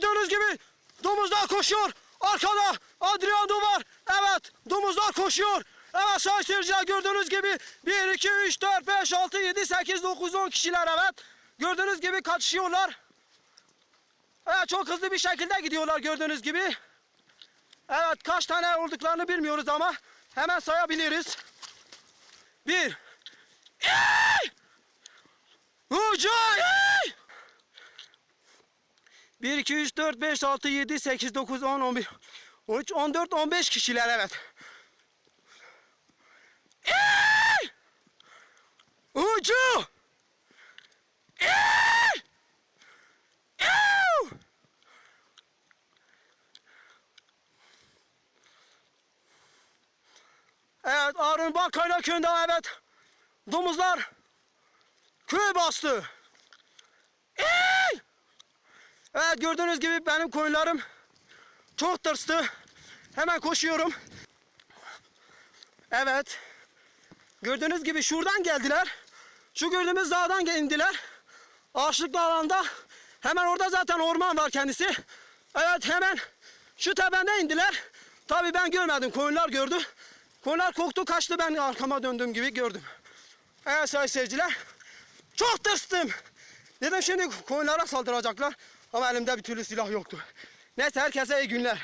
gördüğünüz gibi domuzlar koşuyor. Arkada Adriano var. Evet domuzlar koşuyor. Evet sayın gördüğünüz gibi 1, 2, 3, 4, 5, 6, 7, 8, 9, 10 kişiler evet. Gördüğünüz gibi kaçışıyorlar. Evet çok hızlı bir şekilde gidiyorlar gördüğünüz gibi. Evet kaç tane olduklarını bilmiyoruz ama hemen sayabiliriz. Bir. İyi! Ucu! İyi! 1, 2, 3, 4, 5, 6, 7, 8, 9, 10, 11, 13, 14, 15 kişiler evet. İyi! Ucu! İyi! İyi! Evet Arun Bakkayla köyünde evet. Domuzlar köy bastı. Evet gördüğünüz gibi benim koyunlarım çok tırstı. Hemen koşuyorum. Evet. Gördüğünüz gibi şuradan geldiler. Şu gördüğümüz dağdan indiler. Ağaçlıklı alanda. Hemen orada zaten orman var kendisi. Evet hemen şu tependen indiler. Tabii ben görmedim. Koyunlar gördü. Koyunlar korktu kaçtı ben arkama döndüğüm gibi gördüm. Evet sayın seyirciler. Çok tırstım. Dedim şimdi koyunlara saldıracaklar. Ama elimde bir türlü silah yoktu. Neyse herkese iyi günler.